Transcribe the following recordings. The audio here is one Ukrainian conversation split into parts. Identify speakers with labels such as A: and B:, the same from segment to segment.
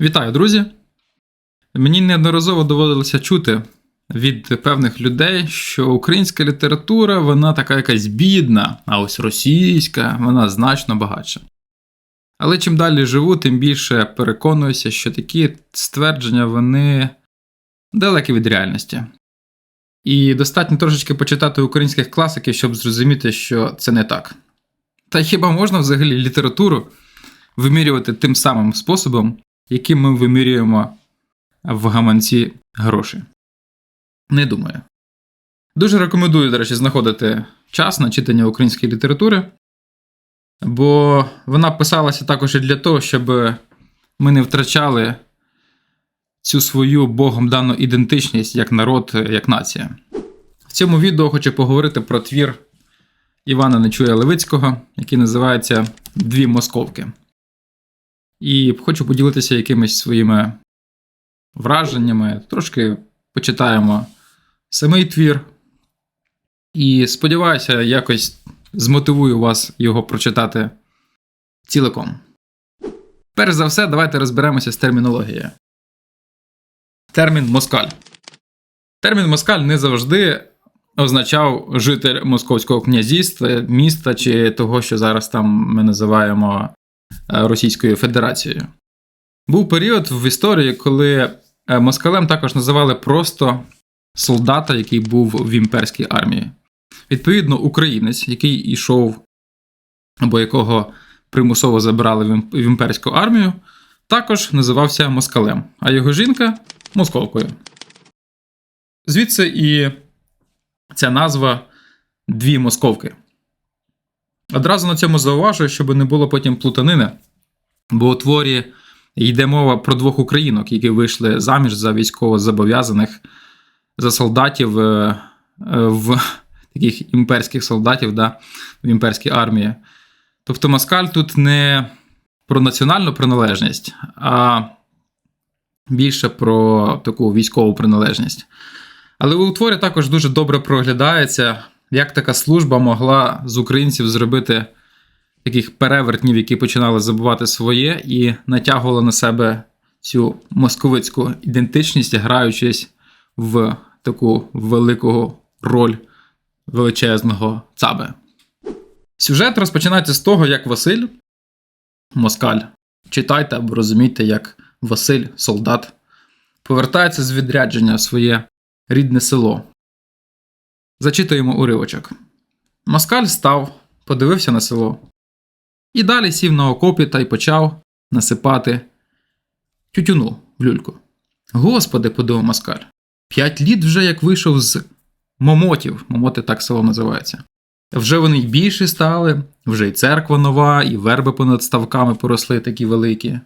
A: Вітаю, друзі! Мені неодноразово доводилося чути від певних людей, що українська література вона така якась бідна, а ось російська вона значно багатша. Але чим далі живу, тим більше переконуюся, що такі ствердження вони далекі від реальності. І достатньо трошечки почитати українських класиків, щоб зрозуміти, що це не так. Та хіба можна взагалі літературу вимірювати тим самим способом, яким ми вимірюємо в гаманці гроші? Не думаю. Дуже рекомендую, до речі, знаходити час на читання української літератури, бо вона писалася також і для того, щоб ми не втрачали цю свою Богом дану ідентичність як народ, як нація. В цьому відео хочу поговорити про твір Івана Нечуя Левицького, який називається Дві московки. І хочу поділитися якимись своїми враженнями. Трошки почитаємо самий твір. І сподіваюся, якось змотивую вас його прочитати ціликом. Перш за все, давайте розберемося з термінологією. Термін москаль. Термін москаль не завжди означав житель Московського князівства, міста чи того, що зараз там ми називаємо Російською Федерацією. Був період в історії, коли е, москалем також називали просто солдата, який був в імперській армії. Відповідно, українець, який йшов або якого примусово забирали в імперську армію, також називався москалем, а його жінка московкою. Звідси і ця назва дві московки. Одразу на цьому зауважую, щоб не було потім плутанини, бо у творі йде мова про двох українок, які вийшли заміж за військовозобов'язаних, за солдатів е, е, в таких імперських солдатів да, в імперській армії. Тобто Москаль тут не про національну приналежність, а більше про таку військову приналежність. Але у творі також дуже добре проглядається, як така служба могла з українців зробити таких перевертнів, які починали забувати своє, і натягувала на себе цю московицьку ідентичність, граючись в таку велику роль величезного цаби. Сюжет розпочинається з того, як Василь, москаль, читайте або розумійте, як Василь, солдат, повертається з відрядження в своє рідне село. Зачитуємо уривочок. Москаль став, подивився на село. І далі сів на окопі та й почав насипати тютюну в люльку. Господи, подумав москаль, п'ять літ вже як вийшов з момотів, момоти так село називається. Вже вони й більші стали, вже й церква нова, і верби понад ставками поросли такі великі.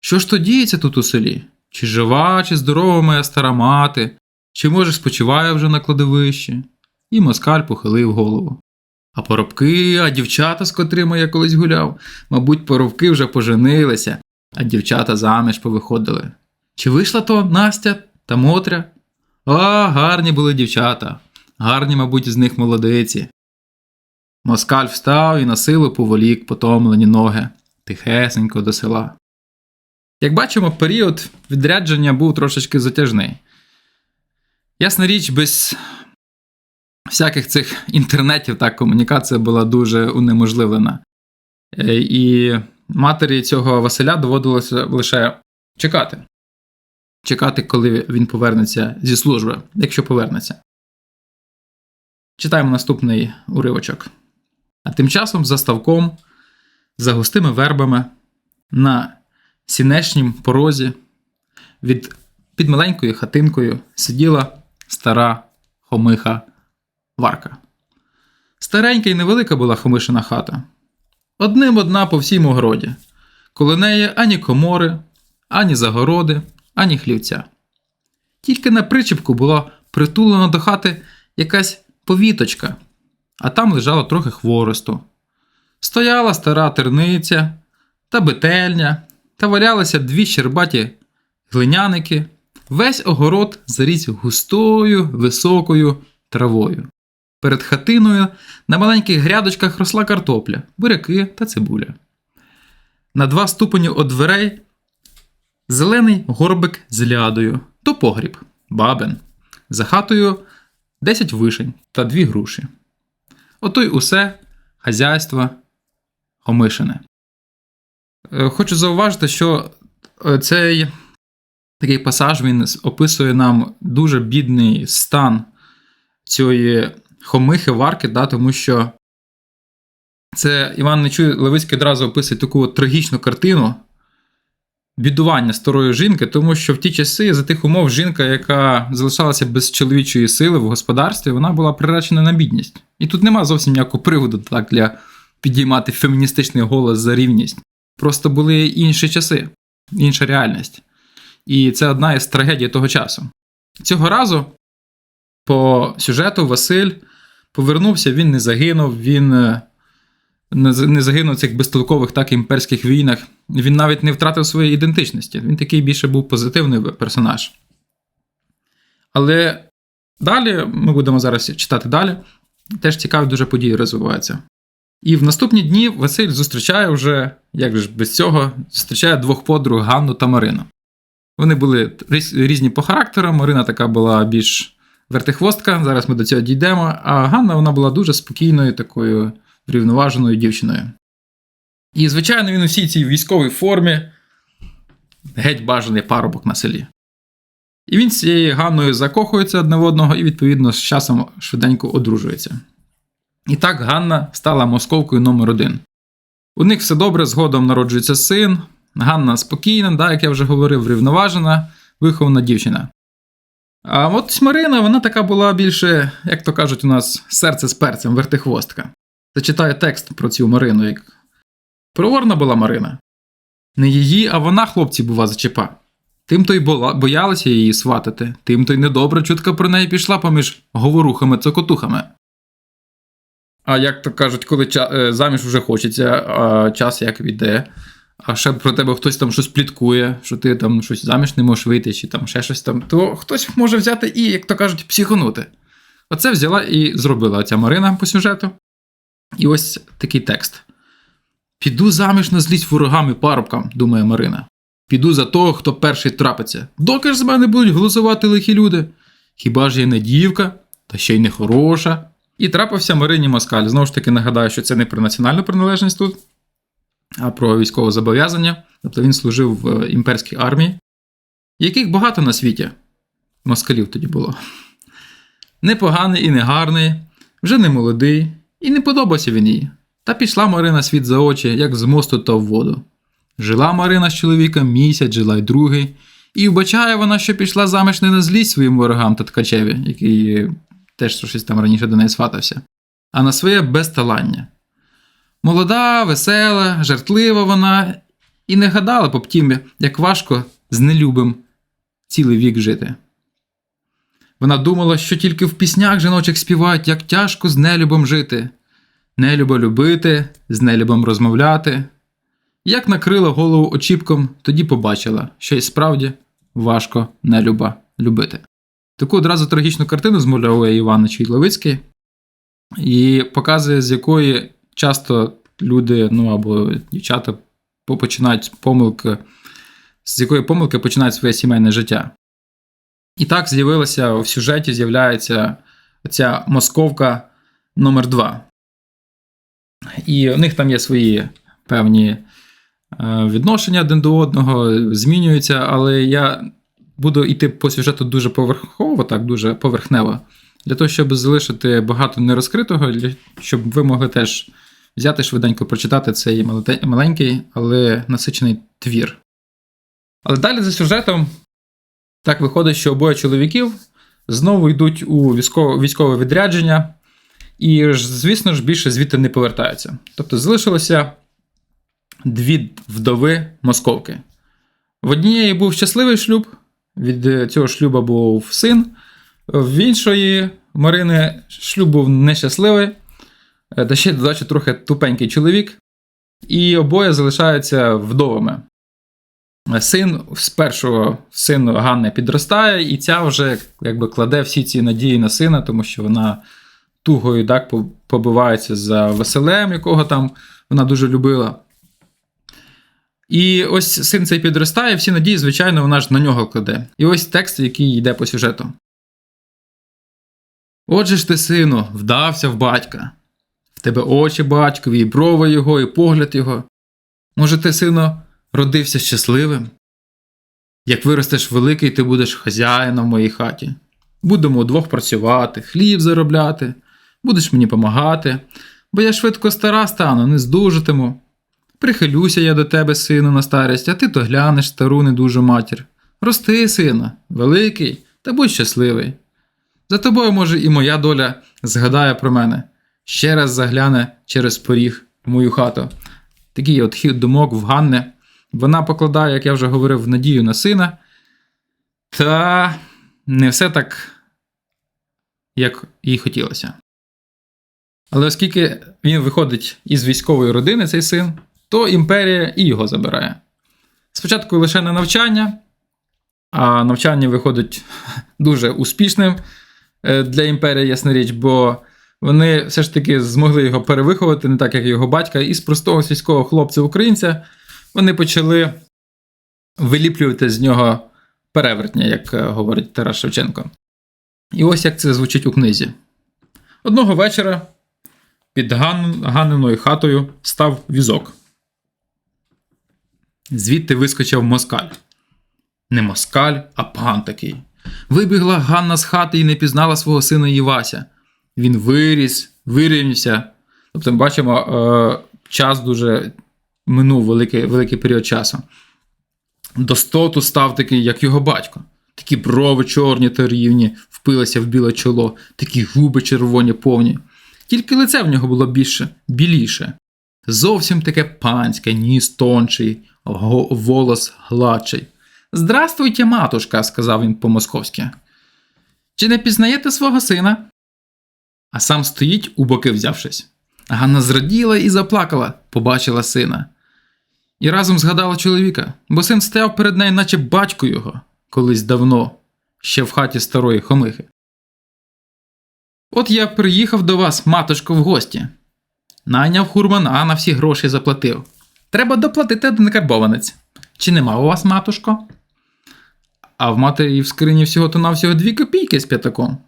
A: Що ж то діється тут у селі? Чи жива, чи здорова моя стара мати, чи може спочиває вже на кладовищі? І москаль похилив голову. А поробки, а дівчата, з котрими я колись гуляв, мабуть, поробки вже поженилися, а дівчата заміж повиходили. Чи вийшла то Настя та Мотря? А, гарні були дівчата, гарні, мабуть, з них молодиці. Москаль встав і на силу поволік потомлені ноги, тихесенько до села. Як бачимо, період відрядження був трошечки затяжний. Ясна річ, без всяких цих інтернетів так комунікація була дуже унеможливлена. Е, І матері цього Василя доводилося лише чекати. Чекати, коли він повернеться зі служби, якщо повернеться. Читаємо наступний уривочок. А тим часом за ставком, за густими вербами, на сінешнім порозі, від, під маленькою хатинкою сиділа стара хомиха Варка. Старенька і невелика була хомишина хата. Одним одна по всім огороді. Коло неї ані комори, ані загороди, ані хлівця. Тільки на причепку була притулена до хати якась повіточка, а там лежало трохи хворосту. Стояла стара терниця та бетельня, та валялися дві щербаті глиняники. Весь огород заріс густою, високою травою. Перед хатиною на маленьких грядочках росла картопля, буряки та цибуля. На два ступені від дверей Зелений горбик з лядою, то погріб, бабин. За хатою 10 вишень та дві груші. Ото й усе хазяйство Хомишине. Е, Хочу зауважити, що е, цей такий пасаж він описує нам дуже бідний стан цієї хомихи варки, да, тому що це Іван Нечуй Левицький одразу описує таку от трагічну картину бідування старої жінки, тому що в ті часи за тих умов жінка, яка залишалася без чоловічої сили в господарстві, вона була приречена на бідність. І тут нема зовсім ніякого приводу так, для підіймати феміністичний голос за рівність. Просто були інші часи, інша реальність. І це одна із трагедій того часу. Цього разу, по сюжету, Василь повернувся, він не загинув, він е, не загинув в цих безтолкових так імперських війнах. Він навіть не втратив своєї ідентичності. Він такий більше був позитивний персонаж. Але далі, ми будемо зараз читати далі, теж цікаві дуже події розвиваються. І в наступні дні Василь зустрічає вже, як ж без цього, зустрічає двох подруг Ганну та Марину. Вони були різні по характеру. Марина така була більш вертихвостка, зараз ми до цього дійдемо. А Ганна вона була дуже спокійною, такою врівноваженою дівчиною. І, звичайно, він у всій цій військовій формі геть бажаний парубок на селі. І він з цією Ганною закохується одне в одного і, відповідно, з часом швиденько одружується. І так Ганна стала московкою номер один. У них все добре, згодом народжується син. Ганна спокійна, да, як я вже говорив, врівноважена, вихована дівчина. А от Марина, вона така була більше, як то кажуть, у нас серце з перцем, вертихвостка. Зачитаю текст про цю Марину, як проворна була Марина. Не її, а вона, хлопці, бува, зачепа. Тим то й боялися її сватати, тим то й недобра чутка про неї пішла поміж говорухами-цокотухами. А як то кажуть, коли е, заміж вже хочеться, а час як віде, а ще про тебе хтось там щось пліткує, що ти там щось заміж не можеш вийти, чи там ще щось там, то хтось може взяти і, як то кажуть, психонути. Оце взяла і зробила ця Марина по сюжету. І ось такий текст. Піду заміж на злість ворогам і парубкам, думає Марина. Піду за того, хто перший трапиться. Доки ж з мене будуть голосувати лихі люди? Хіба ж я не дівка, та ще й не хороша. І трапився Марині Москаль. Знову ж таки, нагадаю, що це не про національну приналежність тут, а про військове зобов'язання. Тобто він служив в е, імперській армії, яких багато на світі. Москалів тоді було. Непоганий і негарний, вже не молодий, і не подобався він їй. Та пішла Марина світ за очі, як з мосту та в воду. Жила Марина з чоловіком місяць, жила й другий, і вбачає вона, що пішла заміж не на злість своїм ворогам та ткачеві, який теж щось там раніше до неї сватався, а на своє безталання. Молода, весела, жартлива вона, і не гадала б тім, як важко з нелюбим цілий вік жити. Вона думала, що тільки в піснях жіночих співають, як тяжко з нелюбом жити, нелюбо любити, з нелюбом розмовляти. Як накрила голову очіпком, тоді побачила, що й справді важко нелюба любити. Таку одразу трагічну картину змальовує Іван Чуйловицький і показує, з якої часто люди, ну або дівчата починають помилки, з якої помилки починають своє сімейне життя. І так з'явилася в сюжеті з'являється ця московка номер 2 І в них там є свої певні е, відношення один до одного, змінюються, але я буду йти по сюжету дуже поверхово, так, дуже поверхнево, для того, щоб залишити багато нерозкритого, щоб ви могли теж взяти швиденько прочитати цей маленький, але насичений твір. Але далі за сюжетом так виходить, що обоє чоловіків знову йдуть у військове, відрядження, і, звісно ж, більше звідти не повертаються. Тобто залишилося дві вдови московки. В однієї був щасливий шлюб, від цього шлюба був син, в іншої Марини шлюб був нещасливий, та ще додачі трохи тупенький чоловік, і обоє залишаються вдовами. Син з першого син Ганни підростає, і ця вже якби кладе всі ці надії на сина, тому що вона тугою так по- побивається за Василем, якого там вона дуже любила. І ось син цей підростає, всі надії, звичайно, вона ж на нього кладе. І ось текст, який йде по сюжету. Отже ж ти, сину, вдався в батька. В тебе очі батькові, і брови його, і погляд його. Може, ти, сину, родився щасливим? Як виростеш великий, ти будеш хазяїном в моїй хаті. Будемо удвох працювати, хліб заробляти, будеш мені помагати, бо я швидко стара стану, не здужитиму. Прихилюся я до тебе, сину, на старість, а ти то глянеш стару недужу матір. Рости, сина, великий, та будь щасливий. За тобою, може, і моя доля згадає про мене, ще раз загляне через поріг в мою хату. Такий от хід думок в Ганне. Вона покладає, як я вже говорив, надію на сина. Та не все так, як їй хотілося. Але оскільки він виходить із військової родини, цей син, то імперія і його забирає. Спочатку лише на навчання, а навчання виходить дуже успішним е, для імперії, ясна річ, бо вони все ж таки змогли його перевиховати, не так як його батька, і з простого сільського хлопця-українця вони почали виліплювати з нього перевертня, як е, говорить Тарас Шевченко. І ось як це звучить у книзі. Одного вечора під Ган... Ганниною хатою став візок. Звідти вискочив москаль. Не москаль, а пан такий. Вибігла Ганна з хати і не пізнала свого сина Івася. Він виріс, вирівнявся. Тобто, ми бачимо, е, час дуже минув великий, великий період часу. До стоту став такий, як його батько. Такі брови чорні та рівні, впилися в біле чоло, такі губи червоні повні. Тільки лице в нього було більше, біліше. Зовсім таке панське, ніс тонший, волос гладший. Здравствуйте, матушка, сказав він по-московськи. Чи не пізнаєте свого сина? А сам стоїть, у боки взявшись. Ганна зраділа і заплакала, побачила сина. І разом згадала чоловіка, бо син стояв перед нею, наче батько його, колись давно, ще в хаті старої хомихи. От я приїхав до вас, матушко, в гості. Найняв хурмана, на всі гроші заплатив. Треба доплатити один карбованець. Чи нема у вас, матушко? А в матері в скрині всього то навсього дві копійки з п'ятаком.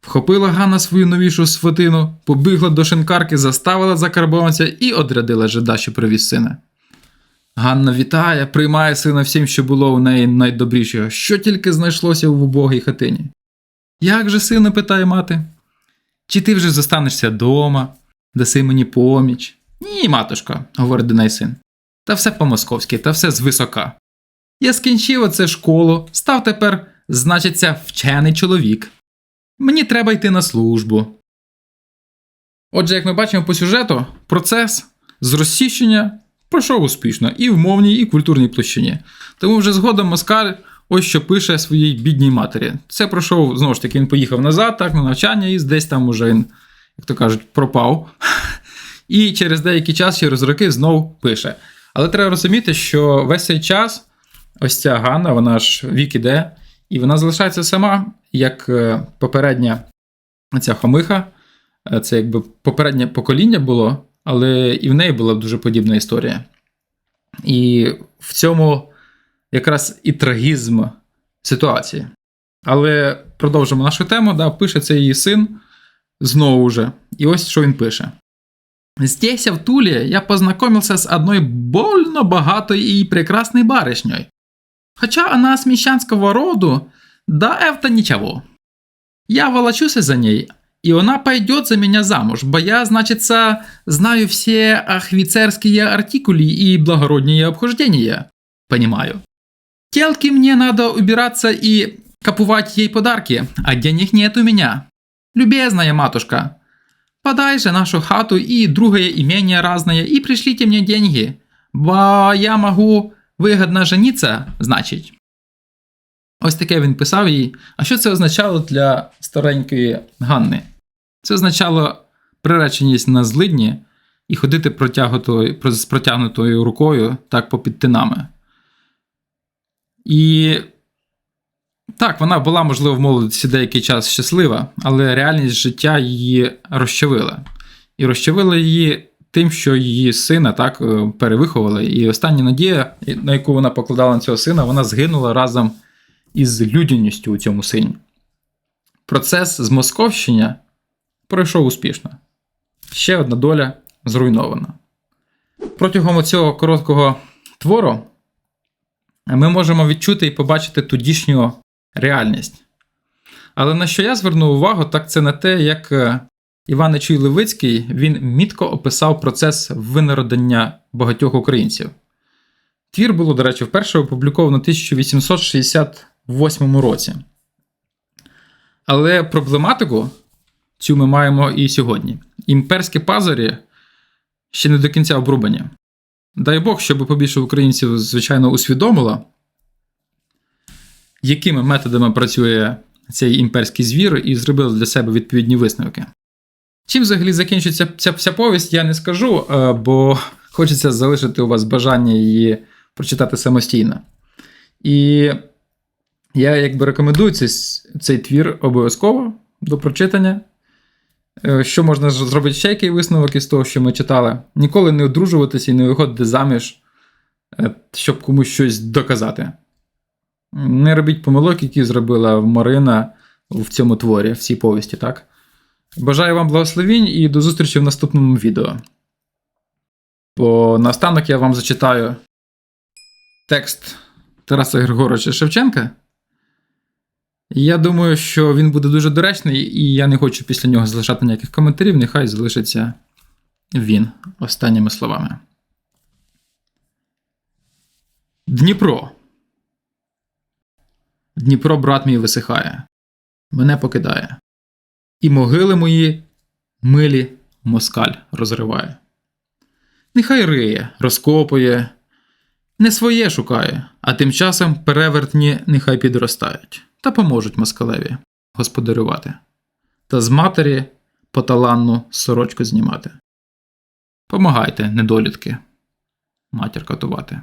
A: Вхопила Ганна свою новішу сватину, побігла до шинкарки, заставила за карбованця і одрядила жида, що привіз сина. Ганна вітає, приймає сина всім, що було у неї найдобрішого, що тільки знайшлося в убогій хатині. Як же, сину, питає мати, чи ти вже зостанешся дома, даси мені поміч? Ні, матушка, говорить до неї син. Та все по-московськи, та все звисока. Я скінчив оце школу, став тепер, значиться, вчений чоловік. Мені треба йти на службу. Отже, як ми бачимо по сюжету, процес з розсіщення пройшов успішно і в мовній, і в культурній площині. Тому вже згодом Москаль ось що пише своїй бідній матері. Це пройшов, знову ж таки, він поїхав назад, так, на навчання, і десь там уже він, як то кажуть, пропав. І через деякий час, через роки, знов пише. Але треба розуміти, що весь цей час ось ця Ганна, вона ж вік іде, і вона залишається сама, як е, попередня ця хомиха. Е, Це якби попереднє покоління було, але і в неї була дуже подібна історія. І в цьому якраз і трагізм ситуації. Але продовжимо нашу тему. Да, пише це її син знову вже. І ось що він пише. Здесь, в Туле, я познакомился с одной больно богатой и прекрасной барышней. Хотя она с мещанского роду, да это ничего. Я волочусь за ней, и она пойдет за меня замуж, бо я, значится, знаю все офицерские артикули и благородные обхождения. Понимаю. Телке мне надо убираться и купувать ей подарки, а денег нет у меня. Любезная матушка, подай же нашу хату и другое имение разное и пришлите мне деньги, бо я могу выгодно жениться, значить. Ось таке він писав їй. А що це означало для старенької Ганни? Це означало приреченість на злидні і ходити з протягнутою рукою так попід тинами. І так, вона була, можливо, в молодості деякий час щаслива, але реальність життя її розчавила. І розчавила її тим, що її сина так е, перевиховали. І остання надія, на яку вона покладала на цього сина, вона згинула разом із людяністю у цьому сині. Процес змосковщення пройшов успішно. Ще одна доля зруйнована. Протягом цього короткого твору ми можемо відчути і побачити тодішню реальність. Але на що я звернув увагу, так це на те, як е, Іван Нечуй Левицький він мітко описав процес винародення багатьох українців. Твір було, до речі, вперше опубліковано в 1868 році. Але проблематику цю ми маємо і сьогодні. Імперські пазарі ще не до кінця обрубані. Дай Бог, щоб побільше українців, звичайно, усвідомило, якими методами працює цей імперський звір, і зробили для себе відповідні висновки. Чим взагалі закінчиться ця вся повість, я не скажу, е, бо хочеться залишити у вас бажання її прочитати самостійно. І я якби рекомендую цей, цей твір обов'язково до прочитання. Е, Що можна зробити ще який висновок із того, що ми читали? Ніколи не одружуватися і не виходити заміж, е, щоб комусь щось доказати. Не робіть помилок, які зробила Марина в цьому творі, в цій повісті, так? Бажаю вам благословінь і до зустрічі в наступному відео. Бо наостанок я вам зачитаю текст Тараса Григоровича Шевченка. Я думаю, що він буде дуже доречний, і я не хочу після нього залишати ніяких коментарів. Нехай залишиться він останніми словами. Дніпро. Дніпро, брат мій, висихає, мене покидає. І могили мої милі москаль розриває. Нехай риє, розкопує, не своє шукає, а тим часом перевертні нехай підростають та поможуть москалеві господарювати, та з матері поталанну сорочку знімати. Помагайте, недолітки, матір катувати.